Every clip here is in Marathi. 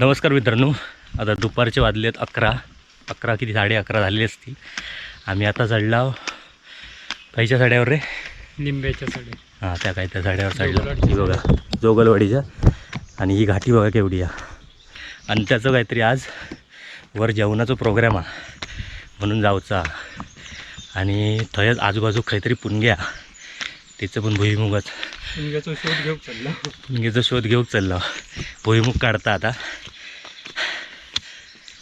नमस्कार मित्रांनो. आता दुपारचे वाजले आहेत अकरा. अकरा किती? साडे अकरा झालेले असतील. आम्ही आता चढला काहीच्या साड्यावर रे? लिंब्याच्या साडे हां त्या काय त्या साड्यावर चढला. ही बघा जोगलवाडीच्या. आणि ही घाटी बघा केवढी आहे. आणि त्याचं काहीतरी आज वर जेवणाचा प्रोग्राम आहे. म्हणून जाऊचा. आणि थंयच आजूबाजू काहीतरी पुणग्या. तिचं पण भुईमुगच. लिंब्याचा शोध घेऊ चालला. पुणगेचा शोध घेऊन चाललो. भुईमुग काढता आता.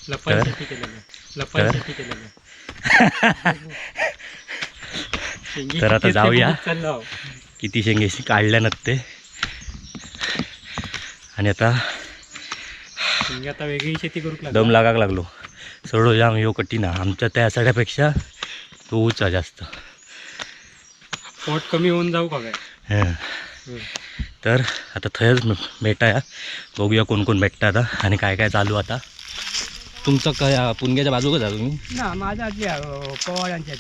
लपायसाठी केलेलं लपायसाठी केलेलं शेंगी तर आता जाऊया. चाललो. किती शेंगेशी काढल्या नसते आणि आता शेंगी आता वेगळी शेती करूक दम लागाक लागलो. सरळ जाम यो कठीण. आमच्या त्या साड्यापेक्षा तो उचा जास्त. पोट कमी होऊन जाऊ का काय. तर आता थंयच भेटाया बघूया कोण कोण भेटतं आता. आणि काय काय चालू आता. तुमचं काय पुणग्याच्या बाजूक जा तुम्ही? ना पवारांच्या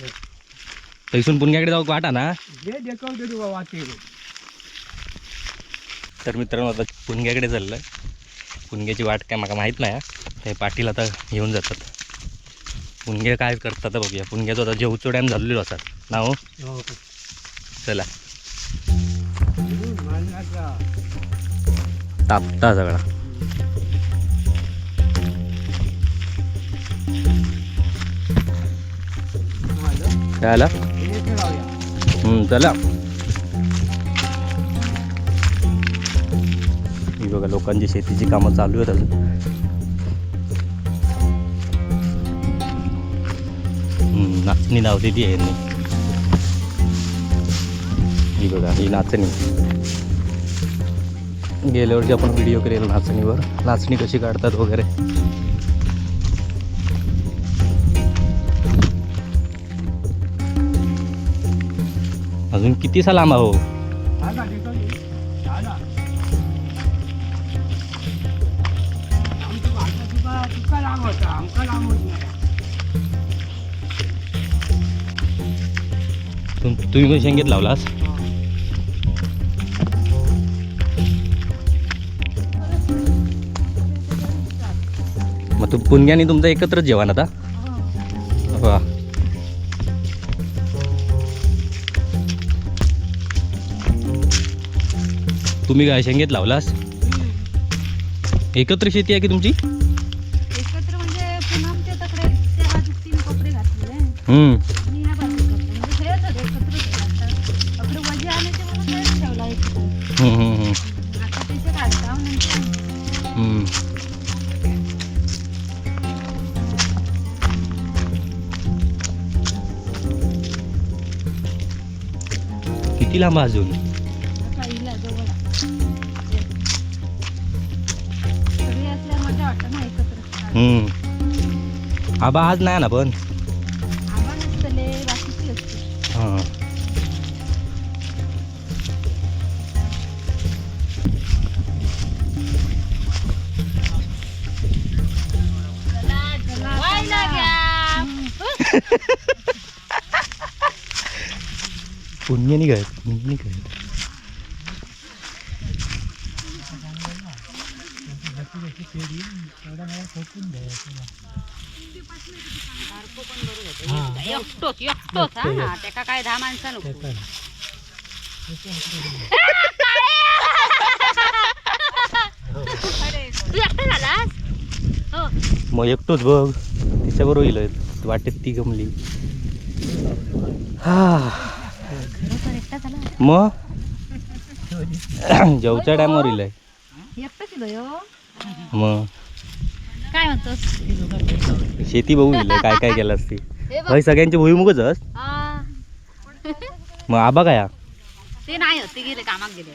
पैसून पुणग्याकडे जाऊ वाटा ना? जे तू तर मित्रांनो आता पुणग्याकडे चाललं पुणग्याची वाट काय मला माहीत नाही हा. ते पाटील आता घेऊन जातात. पुणगे काय करतात बघूया. पुणग्याचं आता जेवचो डॅम झालेलो असतात ना हो? चला. तापता सगळा. काय आला चला. ही बघा लोकांची शेतीची कामं चालू आहेत अजून. नाचणी लावते ती आहे ही बघा ही नाचणी. गेल्या वर्षी आपण व्हिडिओ केलेला नाचणीवर. नाचणी कशी काढतात वगैरे. अजून किती लांब आंबा हो तुम तुम्ही पण शेंगेत लावलास मग तू पुणग्याने तुमचं एकत्रच जेवण आता? वा. तुम्ही काय शेंगेत लावलास? एकत्र शेती आहे की तुमची? एकत्र म्हणजे पुन्हा आमच्या तकडे त्या बाजूक तीन कपडे घातले हम्म. आणि ह्या बाजूक घातले म्हणजे खेळत होते एकत्रच होते आता. कपडे वजे आले ते म्हणून खेळत ठेवला एक हम्म, हम्म, हम्म, आता तिथे काढता नंतर हम्म. किती लांब आहे अजून? वाटतं ना एकत्र हम्म. आबा आज नाही ना पण आम्हा नसतले बाकीची असते हां व्हायला घ्या पुण्य निघाय पुण्य एकटोच एकटोच हा त्याका काय दहा तू एकटा झालास मग एकटोच बघ तिच्याबरोबर येईल वाटेत ती गमली. हा. मग? जेवच्या टायमावर येईल एकटाच मग? काय म्हणतोस? शेती बघू येईल काय काय केलं असते. भाई सगळ्यांचे भुईमुगच अस. मग आबा काय? ते नाही ते गेले कामाक गेले.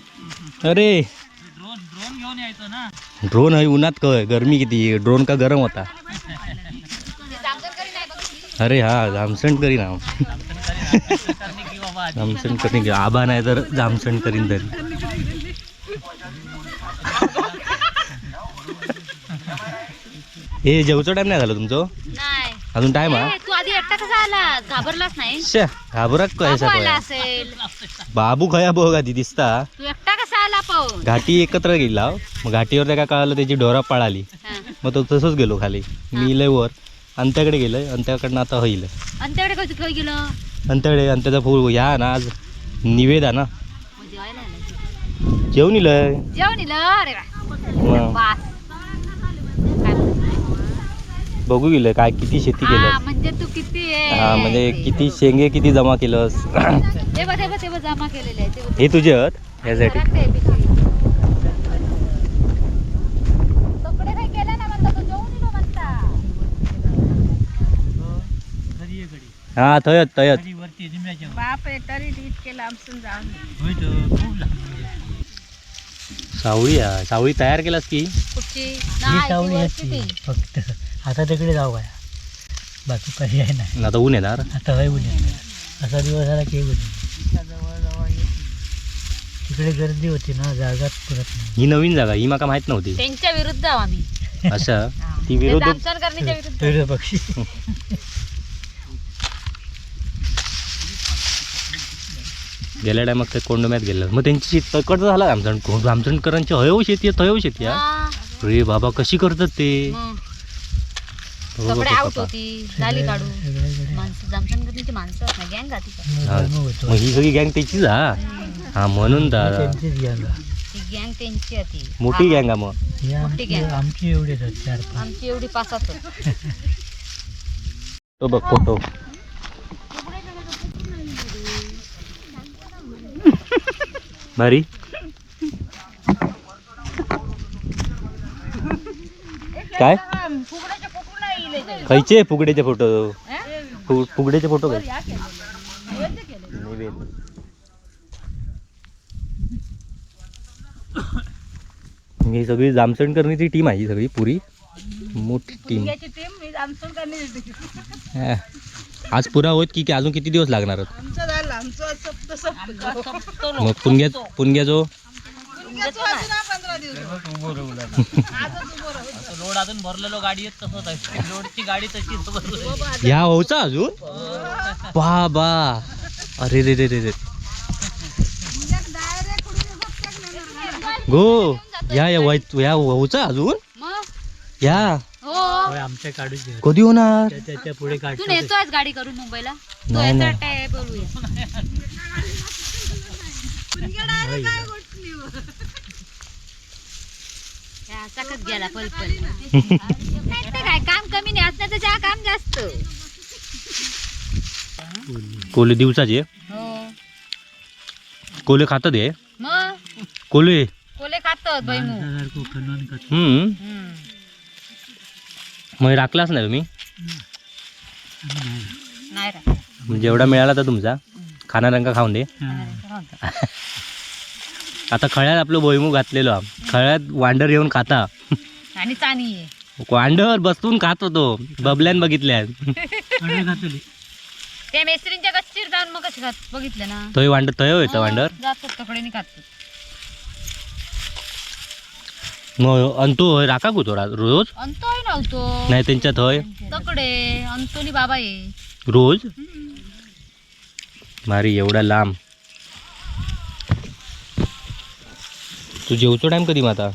अरे. ड्रोन घेऊन यायचो ना ड्रोन आहे उन्हात काय? गरमी किती? ड्रोन का गरम होता? अरे हा जामसण करीन हा जामसण करीन आबा नाही तर जामसण करीन तरी. हे जेवचं टाइम नाही झालं तुमचं? नाही. अजून टाइम हा ए, तू आधी एकटा कसा आला? घाबरलास नाही? शे घाबराक बाबू आला असेल. बाबू खया बघ आधी दिसता. तू एकटा कसा आला पाहून? घाटी एकत्र गेला. मग घाटीवर त्या काय कळालं त्याची ढोरा पळाली. हा. मग तो तसंच गेलो खाली. मी इलय वर. अंत्याकडे गेलोय. अंत्याकडनं आता होईल. आणि तेवढे कसं खय गेलं? अंत्याकडे अंत्याचा फूल या ना आज निवेद ना. मग जेवायला इलय जेवण इलं अरे वा. काय बघू गेलं काय किती शेती हा केलं म्हणजे तू किती आहे हा म्हणजे किती शेंगे किती जमा केलंस. जमा केलेले आहे हे तुझे आहेत? ह्यासाठी. घरात ते पिशवी. कपडे काही केले ना म्हणता तो जेवून इलो म्हणता. घरी ये घडी हा थयत थयत घरी वरती जिम्याच्या बाप रे तरी इतके लांबसून जाऊन. होय तर खूप लहान सावळी आहे सावळी तयार केलास की? वरची ती. फक्त. आता तिकडे जाऊ काय बाकी पर्याय नाही. आता ऊन येणार? आता वय उद्या असा दिवस आला की उद्या तिकडे गर्दी होती ना जागाच पुरत नाही. ही नवीन जागा ही माका माहीत नव्हती. त्यांच्या विरुद्ध आहो आम्ही. अच्छा? हा. ती विरोध दामसर करण्याच्या विरुद्ध. पक्षी. गेल्या टायमाक ते कोंडम्यात गेलं मग त्यांची तकडचं झालं आमचं कोण आमचणकरांची हयव शेती आहे तयव शेती आहे हा. रे बाबा कशी करतात ते? मग हो, कपडे हो, आउट पप्पा. होती झाली काढू सगळीकडे माणसं जामसर करण्याची माणसं आहेत ना गँग आती का? हा. धर्म होतो. मग ही सगळी गँग त्याचीच हा? हा म्हणून त्यांचीच गँग ती गँग त्यांची होती. मोठी गँग आहे मग. ही आमची gang. आमची एवढीच आहेत चार पाच. आमची एवढी पासाच तो बघ फोटो. भारी. काय? खायचे फुगड्याचे फोटो? फु- फुगड्याचे फोटो काय. ही सगळी जामसण करण्याची टीम आहे ही सगळी पुरी. मोठी टीम. आज पुरा होत की अजून किती दिवस लागणार आहेत? मग पुणग्या पुणग्या जो लोड अजून भरलेलो गाडी येत तसंच आहे लोडची गाडी तशी ह्या होचा अजून? बा बा अरे रे रे रे रे. गो या या वाईट या होचा अजून? मग? या. हो. आमच्या काढूच कधी होणार? त्याच्या पुढे तू काढतो नेतोयस गाडी करून मुंबईला? तू याचा. टाय बोलूया. या, चाकच गेला पल पल नाही तर काय काम कमी नाही असण्याचं चहा काम जास्त. कोले दिवसाचे? हो. कोले खातात हे? मग? कोले? कोले खातात बैमू हम्म. हम्म. मग राखलाच नाही तुम्ही? नाही रा एवढा मिळाला तर तुमचा? खाणाऱ्यांका खाऊन दे. आता खळ्यात आपलं भोईमू घातलेलो हा. खळ्यात वांडर येऊन खाता. आणि चानी वांडर बसून खात होतो. बबल्यान बघितल्यात त्या मेस्त्रींच्या गच्चीवर जाऊन मग कशी खात बघितलं ना. तोय वांडर तय वांडर? जातात तकडेने खातात. मग अंतू होय राखा गो तो रा- रोज अंतोय नव्हतो नाही त्यांच्यात होय? तकडे अंतोनी बाबा ये रोज मारी एवढा लांब. तू जेवतो टाइम कधी मग आता?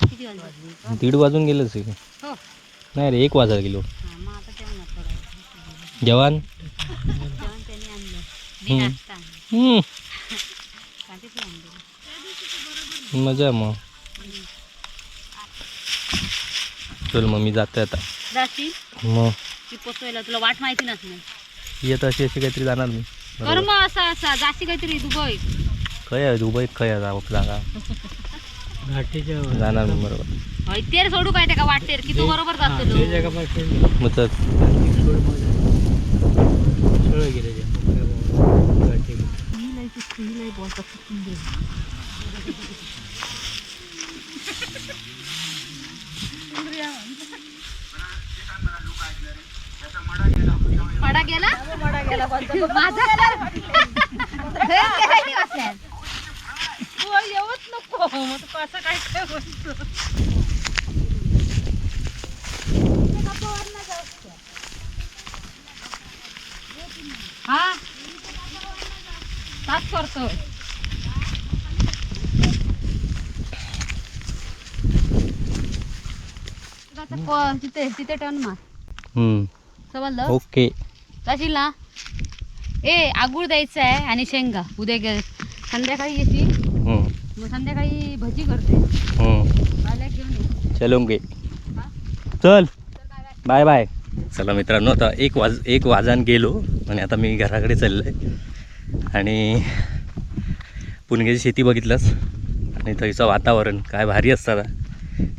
किती वाजले? दीड वाजून गेलंच आहे. हो. नाही रे एक वाजा गेलो. हा, मग आता जेवणात थोडं जवान जेवण? त्याने आणलं. मी हम्म. नाश्ता आणला. हम्म, काहीच आणलं. मजा मग. चल मग मी जाते आता. जाशील? मग. पोचवायला तुला वाट माहिती नसणार. येत अशी अशी काहीतरी जाणार मी. कर मग असा असा. जाशी काहीतरी दुबई. खय आहे दुबईत खय आहे जागा जागा घाटीच्या जाणार मी बरोबर. होय तेर सोडू काय त्या का वाटेर? की तू बरोबर जातो ते मग तर. मग. पडा गेला. माझा कसं काय काय हा? तास प- तिथे तिथे टर्न मार. समजलं? ओके. ना? ए आगूळ द्यायचं आहे आणि शेंगा. उद्या संध्याकाळी येते मग संध्याकाळी भजी करते. हम्म. पाहिल्या घेऊन ये. चलोंगे हा? चल. बाय. बाय चला मित्रांनो आता एक वाज एक वाजान गेलो आणि आता मी घराकडे चाललो आहे आणि पुणग्याची शेती बघितलंच आणि थंयचं वातावरण काय भारी असतं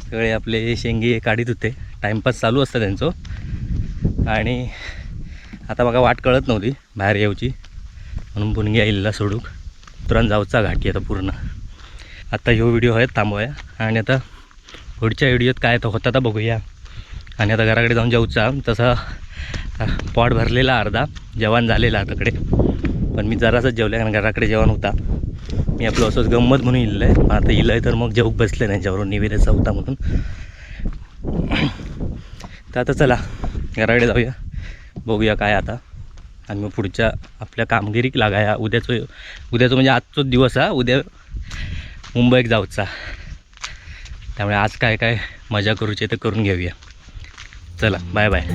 सगळे आपले शेंगे काढीत होते. टाईमपास चालू असतं त्यांचं. आणि आता बघा वाट कळत नव्हती बाहेर येऊची म्हणून पुणगी आईला सोडूक तुरंत जाऊचा घाटी आता पूर्ण. आता ह्यो व्हिडिओ आहे थांबूया आणि आता पुढच्या व्हिडिओत काय तर होता तर बघूया. आणि आता घराकडे जाऊन जाऊचा तसा पॉट भरलेला अर्धा. जेवण झालेला तिकडे पण मी जरासंच जेवलं कारण घराकडे जेवण होता. मी आपलं असंच गंमत म्हणून इल्लं आहे पण आता इलं आहे तर मग जेवूक बसले नाही ज्यावरून निवेदाचा होता म्हणून. तर आता चला घराकडे जाऊया. बघूया काय आता. आणि मग पुढच्या आपल्या कामगिरीक लागाया. उद्याचं उद्याचं म्हणजे आजचोच दिवस हा. उद्या मुंबईत जाऊचा. त्यामुळे आज काय काय मजा करूची तर करून घेऊया. चला बाय बाय